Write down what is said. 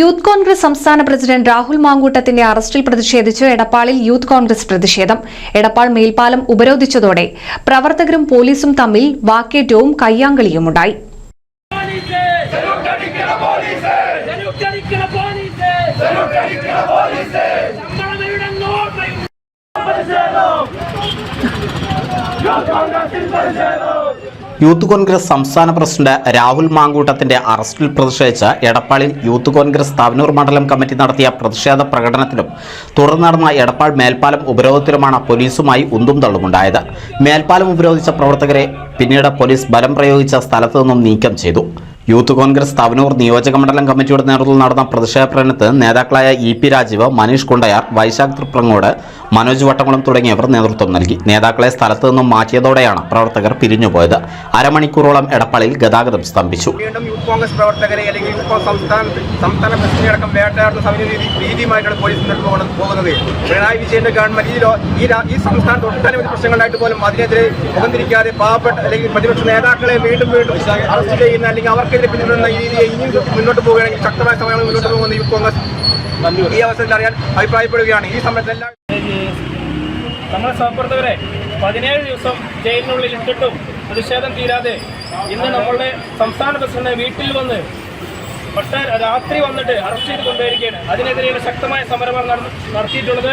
Youth Congress സംസ്ഥാന president Rahul മാങ്കൂട്ടത്തിന്റെ അറസ്റ്റിൽ പ്രതിഷേധിച്ച് എടപ്പാളിൽ യൂത്ത് കോൺഗ്രസ് പ്രതിഷേധം. എടപ്പാൾ മേൽപ്പാലം ഉപരോധിച്ചതോടെ പ്രവർത്തകരും പോലീസും തമ്മിൽ വാക്കേറ്റവും കയ്യാങ്കളിയുമുണ്ടായി. യൂത്ത് കോൺഗ്രസ് സംസ്ഥാന പ്രസിഡന്റ് രാഹുൽ മാങ്കൂട്ടത്തിന്റെ അറസ്റ്റിൽ പ്രതിഷേധിച്ച് എടപ്പാളിൽ യൂത്ത് കോൺഗ്രസ് താവനൂർ മണ്ഡലം കമ്മിറ്റി നടത്തിയ പ്രതിഷേധ പ്രകടനത്തിലും തുടർന്ന് നടന്ന എടപ്പാൾ മേൽപ്പാലം ഉപരോധത്തിലുമാണ് പോലീസുമായി ഉന്തും തള്ളുമുണ്ടായത്. മേൽപ്പാലം ഉപരോധിച്ച പ്രവർത്തകരെ പിന്നീട് പോലീസ് ബലം പ്രയോഗിച്ച സ്ഥലത്തു നിന്നും നീക്കം ചെയ്തു. യൂത്ത് കോൺഗ്രസ് തവനൂർ നിയോജക മണ്ഡലം കമ്മിറ്റിയുടെ നേതൃത്വത്തിൽ നടന്ന പ്രതിഷേധ പ്രകടനത്തിന് നേതാക്കളായ ഇ പി രാജീവ് മനീഷ് കുണ്ടയാർ വൈശാഖ് തൃപ്രങ്ങോട് മനോജ് വട്ടംകുളം തുടങ്ങിയവർ നേതൃത്വം നൽകി. നേതാക്കളെ സ്ഥലത്തു നിന്നും മാറ്റിയതോടെയാണ് പ്രവർത്തകർ പിരിഞ്ഞുപോയത്. അരമണിക്കൂറോളം എടപ്പാളിൽ ഗതാഗതം സ്തംഭിച്ചു. യൂത്ത് കോൺഗ്രസ് അല്ലെങ്കിൽ യൂത്ത് സംസ്ഥാന സംസ്ഥാന പോലീസ് ഈ പാവപ്പെട്ട അല്ലെങ്കിൽ പ്രതിപക്ഷ നേതാക്കളെ വീണ്ടും വീണ്ടും അറസ്റ്റ് ചെയ്യുന്ന അല്ലെങ്കിൽ അവർക്കെതിരെ പിന്തുടരുന്ന ഈ രീതിയെ ഇനിയും മുന്നോട്ട് പോവുകയാണെങ്കിൽ ശക്തമായ സമയങ്ങൾ മുന്നോട്ട് പോകുന്ന യൂത്ത് കോൺഗ്രസ് ഈ അവസരത്തിൽ അറിയാൻ അഭിപ്രായപ്പെടുകയാണ്. ഈ സമയത്ത് എല്ലാ നമ്മളെ സഹപ്രവർത്തകരെ പതിനേഴ് ദിവസം ജയിലിനുള്ളിൽ ഇട്ടിട്ടും പ്രതിഷേധം തീരാതെ ഇന്ന് നമ്മളുടെ സംസ്ഥാന പ്രസിഡന്റ് വീട്ടിൽ വന്ന് പക്ഷേ രാത്രി വന്നിട്ട് അറസ്റ്റ് ചെയ്ത് കൊണ്ടുവരികയാണ്. അതിനെതിരെയുള്ള ശക്തമായ സമരമാണ് നടത്തിയിട്ടുള്ളത്.